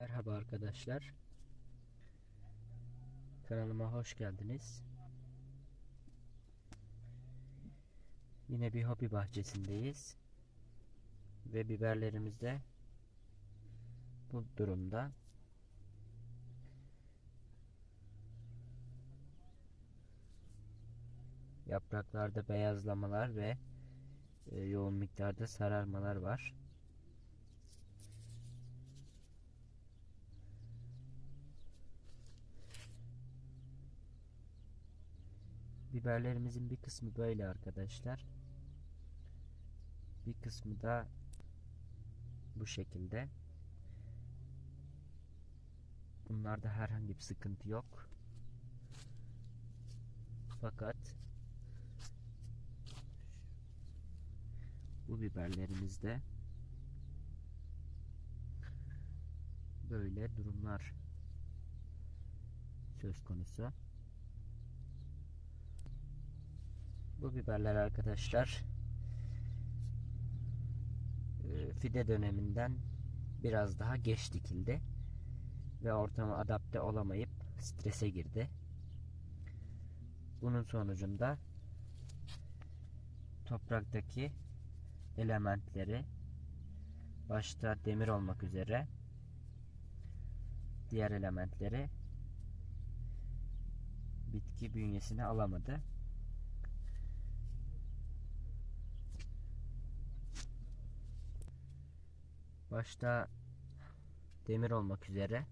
Merhaba arkadaşlar. Kanalıma hoş geldiniz. Yine bir hobi bahçesindeyiz. Ve biberlerimiz de bu durumda. Yapraklarda beyazlamalar ve e, yoğun miktarda sararmalar var. Biberlerimizin bir kısmı böyle arkadaşlar. Bir kısmı da bu şekilde. Bunlarda herhangi bir sıkıntı yok. Fakat bu biberlerimizde böyle durumlar söz konusu. Bu biberler arkadaşlar e, fide döneminden biraz daha geç dikildi ve ortama adapte olamayıp strese girdi. Bunun sonucunda topraktaki elementleri başta demir olmak üzere diğer elementleri bitki bünyesine alamadı. Başta demir olmak üzere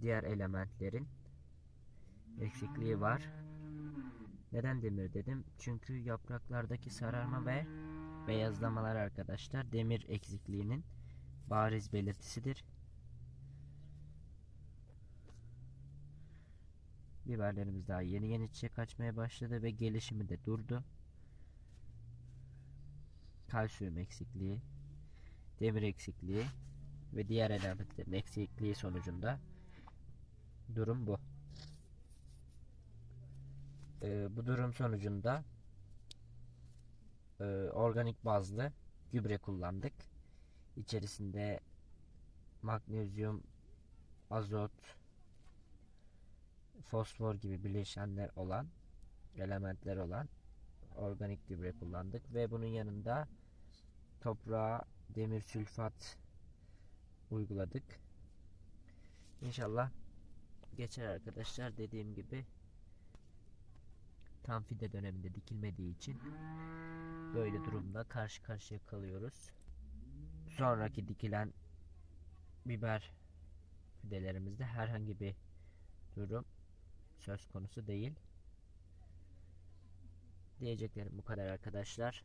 diğer elementlerin eksikliği var. Neden demir dedim? Çünkü yapraklardaki sararma ve beyazlamalar arkadaşlar demir eksikliğinin bariz belirtisidir. Biberlerimiz daha yeni yeni çiçek açmaya başladı ve gelişimi de durdu. Kalsiyum eksikliği, demir eksikliği ve diğer elementlerin eksikliği sonucunda durum bu. Ee, bu durum sonucunda e, organik bazlı gübre kullandık. İçerisinde magnezyum, azot, fosfor gibi bileşenler olan elementler olan organik gübre kullandık ve bunun yanında toprağa demir sülfat uyguladık. İnşallah geçer arkadaşlar dediğim gibi tam fide döneminde dikilmediği için böyle durumda karşı karşıya kalıyoruz. Sonraki dikilen biber fidelerimizde herhangi bir durum söz konusu değil. Diyeceklerim bu kadar arkadaşlar.